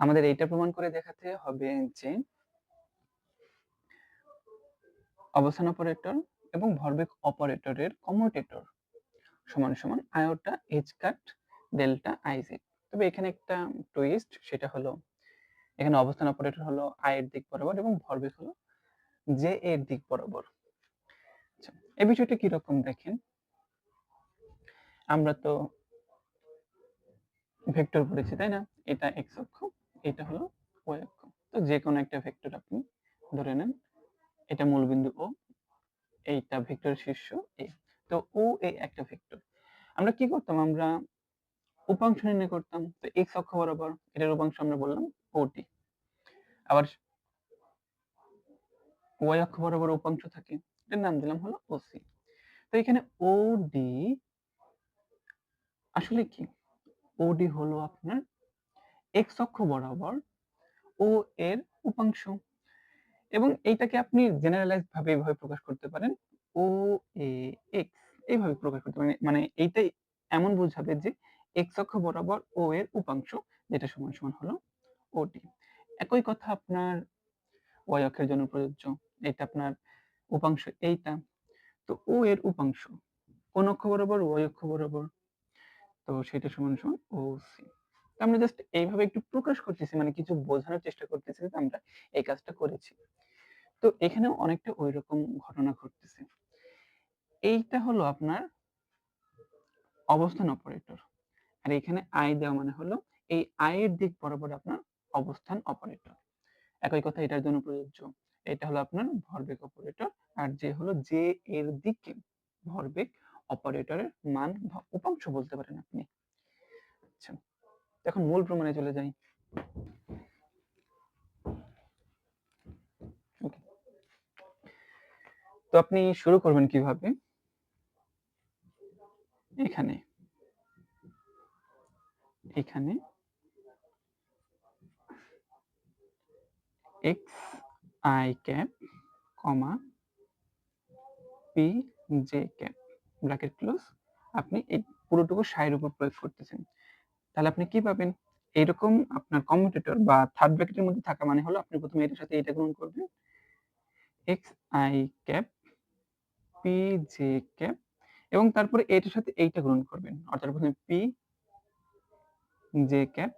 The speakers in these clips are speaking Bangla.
আমাদের এইটা প্রমাণ করে দেখাতে হবে যে অবস্থান অপারেটর এবং ভরবেগ অপারেটরের কমিউটেটর সমান সমান iota H cut delta I Z তবে এখানে একটা টুইস্ট সেটা হলো এখানে অবস্থান অপারেটর হলো আই এর দিক বরাবর এবং ভরবেগ হলো জে এর দিক বরাবর। আচ্ছা এই বিষয়টা কীরকম দেখেন? আমরা তো ভেক্টর পড়েছি তাই না? এটা এক্স অক্ষ। এটা হলো ওয়াই অক্ষ। তো যে কোনো একটা ভেক্টর আপনি ধরে নেন, এটা মূলবিন্দু ও এইটা ভেক্টর শীর্ষ এ তো ও এ একটা ভেক্টর। আমরা কি করতাম? আমরা উপাংশ নির্ণয় করতাম। তো এক্স অক্ষ বরাবর, এটার উপাংশ আমরা বললাম ওটি আবার ওয়াই অক্ষ বরাবর উপাংশ থাকে, এটার নাম দিলাম হলো ওসি তো এখানে ওডি আসলে কি? ওডি হলো আপনার এক্স অক্ষ বরাবর ও এর উপাংশ। এবং এইটাকে আপনি জেনারেলাইজ ভাবে এভাবে প্রকাশ করতে পারেন, ও, এ, এক্স, এইভাবে প্রকাশ করতে পারেন। মানে এইটাই এমন বোঝাবে যে এক্স অক্ষ বরাবর ও এর উপাংশ, যেটা সমান সমান হলো ওটি একই কথা আপনার ওয়াই অক্ষের জন্য প্রযোজ্য। এটা আপনার উপাংশ এইটা। তো ও এর উপাংশ, কোন অক্ষ বরাবর, ওয়াই অক্ষ বরাবর, তো সেটা সমান সমান ও সি। আমরা জাস্ট এইভাবে একটু প্রকাশ করতেছি মানে কিছু বোঝানোর চেষ্টা করতেছি যে আমরা এই কাজটা করেছি। তো এখানেও অনেকটা ওই রকম ঘটনা ঘটতেছে। এইটা হলো আপনার অবস্থান অপারেটর আর এখানে আই দেওয়া মানে হলো এই আয়ের দিক বরাবর আপনার অবস্থান অপারেটর একই কথা এটার জন্য প্রযোজ্য। এটা হলো আপনার ভরবেগ অপারেটর আর যে হলো যে এর দিকে ভরবেগ অপারেটরের মান উপাংশ বলতে পারেন আপনি। আচ্ছা। এখন মূল প্রমাণে চলে যাই। তো আপনি শুরু করবেন কীভাবে? এখানে। এখানে। X I cap comma P J cap bracket close আপনি এই পুরোটুকু সাইয়ের উপর প্রয়োগ করতেছেন। তাহলে আপনি কি পাবেন? এরকম আপনার কমিউটেটর বা থার্ড ব্র্যাকেটের মধ্যে থাকা মানে হলো আপনি প্রথমে এটার সাথে এটা গ্রহণ করবেন। X I cap P J cap এবং তারপরে এটার সাথে এইটা গ্রহণ করবেন। অর্থাৎ প্রথমে পি জে ক্যাপ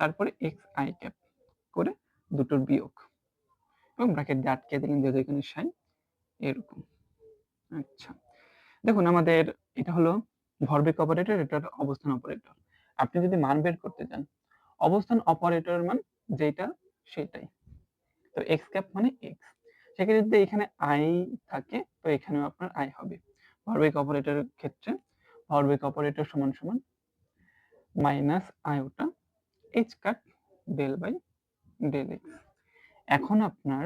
তারপরে এক্স আই ক্যাপ করে দুটোর বিয়োগ। এবং ব্র্যাকেট দিয়ে আটকে দিলেন যেহেতু এখানে সাইন, এরকম। আচ্ছা। দেখুন, আমাদের এটা হলো ভরবেগ অপারেটর এটা অবস্থান অপারেটর আপনি যদি মান বের করতে চান, অবস্থান অপারেটর মান যেটা সেটাই। তো এক্স ক্যাপ মানে এক্স সেক্ষেত্রে যদি এখানে আই থাকে, তো এখানেও আপনার আই হবে। ভরবেগ অপারেটরের ক্ষেত্রে ভরবেগ অপারেটর সমান সমান minus iota H cut del by del X এখন আপনার,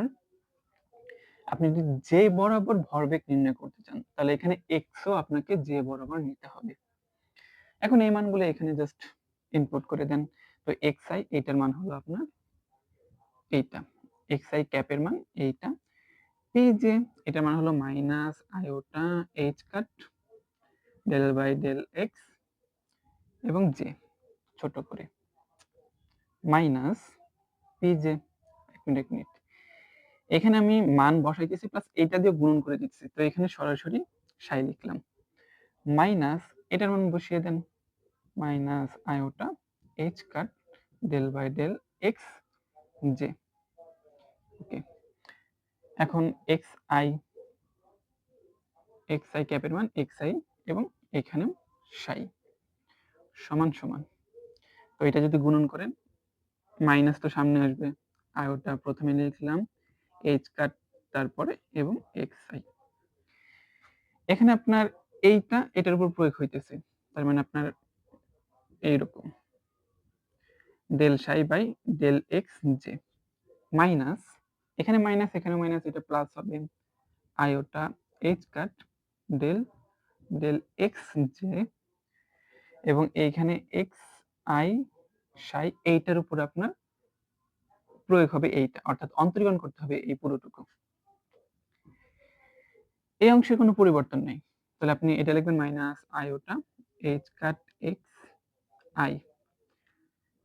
আপনি যদি যে বরাবর ভরবেগ নির্ণয় করতে চান, তাহলে এখানে এক্সও আপনাকে যে বরাবর নিতে হবে। এখন এই মানগুলো এখানে জাস্ট ইনপুট করে দেন। তো এক্স আই এইটার মান হলো আপনার এইটা। এক্স আই ক্যাপের মান এইটা। পি জে এটার মান হলো minus iota H cut del by del X এবং জে ছোট করে। মাইনাস পি জে এক মিনিট এক মিনিট। এখানে আমি মান বসাইতেছি প্লাস এটা দিয়ে গুণন করে দিচ্ছি তো এখানে সরাসরি সাই লিখলাম। মাইনাস এটার মান বসিয়ে দেন। Minus iota H cut del by del X J okay এখন এক্স আই এক্স আই ক্যাপের মান এক্স আই এবং এখানেও সাই সমান সমান। তো এটা যদি গুণন করেন মাইনাস তো সামনে আসবে। আয়োটা প্রথমে লিখলাম এইচ কাট তারপরে এবং এক্স আই এখানে আপনার এইটা, এটার উপর প্রয়োগ হইতেছে। তার মানে আপনার এইরকম। Del psi by del X J minus এখানে মাইনাস এখানে মাইনাস এটা প্লাস হবে। Iota H cut del del X J এবং এইখানে এক্স আই সাই এইটার উপর আপনার প্রয়োগ হবে এইটা, অর্থাৎ অন্তরীকরণ করতে হবে এই পুরোটুকু। এই অংশে কোনো পরিবর্তন নেই। তাহলে আপনি এটা লিখবেন minus iota H cut X I.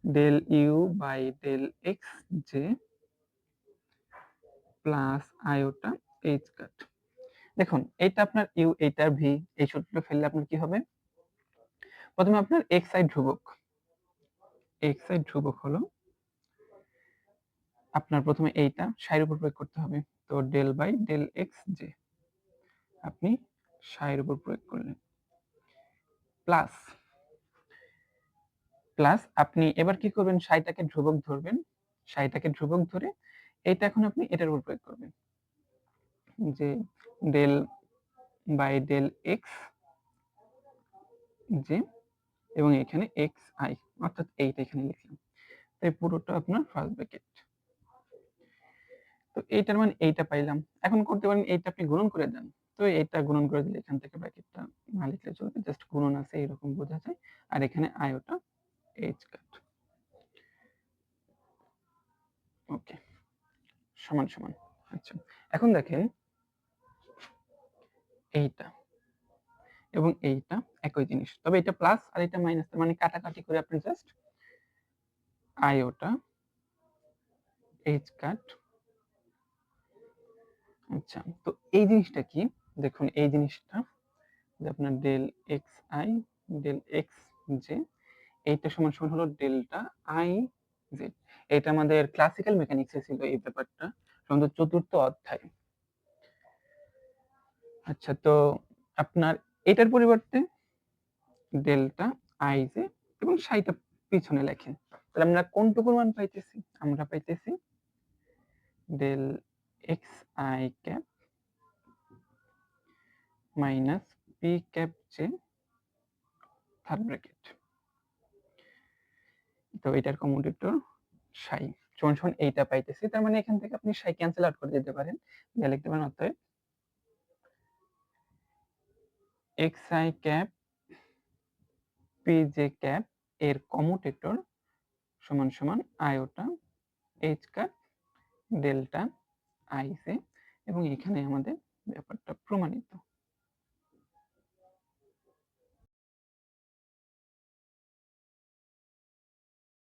Del U by del X J plus iota H cut দেখুন এটা আপনার ইউ এইটার ভি এই সূত্রটা ফেললে আপনার কি হবে? প্রথমে আপনার এক্স আই ধ্রুবক। এক্স আই ধ্রুবক হলো আপনার প্রথমে এইটা, সাইয়ের উপর প্রয়োগ করতে হবে। তো del by del X J আপনি সাইয়ের উপর প্রয়োগ করলেন। প্লাস প্লাস আপনি এবার কি করবেন? সাইটাকে ধ্রুবক ধরবেন। সাইটাকে ধ্রুবক ধরে এটা এখন আপনি এটার উপর প্রয়োগ করবেন। যে ডেল বাই ডেল এক্স যে এবং এখানে এক্স আই অর্থাৎ এইটা এখানে লিখলাম। তাই পুরোটা আপনার ফার্স্ট ব্র্যাকেট তো এইটার মানে এইটা পাইলাম। এখন করতে পারেন এইটা আপনি গুণন করে দেন। তো এইটা গুণন করে দিলে এখান থেকে ব্র্যাকেটটা না লিখলে চলবে। জাস্ট গুণন আছে এরকম বোঝা যায়। আর এখানে আয়োটা এইচ কাট ওকে সমান সমান আচ্ছা। এখন দেখেন এইটা এবং এইটা একই জিনিস। তবে এটা প্লাস আর এটা মাইনাস মানে কাটাকাটি করে আপনি জাস্ট আয়োটা এইচ কাট আচ্ছা তো এই জিনিসটা কি? দেখুন, এই জিনিসটা যে আপনার del x i del x j এইটা সমান সমান হলো ডেল্টা আই জেড এটা আমাদের ক্লাসিক্যাল মেকানিক্সে ছিল এই ব্যাপারটা। সম্ভবত চতুর্থ অধ্যায়। আচ্ছা তো আপনার এটার পরিবর্তে ডেল্টা আই জে এবং সাইটা পিছনে লেখেন। তাহলে আমরা কোনটুকুর মান পাইতেছি? আমরা পাইতেছি del x i cap minus p cap j third bracket. তো এটার কমোডেটর সাই সমান সমান এইটা পাইতেছি, তার মানে এখান থেকে আপনি সাই ক্যান্সেল আউট করে দিতে পারেন। যা লিখতে পারেন অতএব x i cap p j cap এর কমোটেটর সমান সমান iota h cap delta i j এবং এখানে আমাদের ব্যাপারটা প্রমাণিত।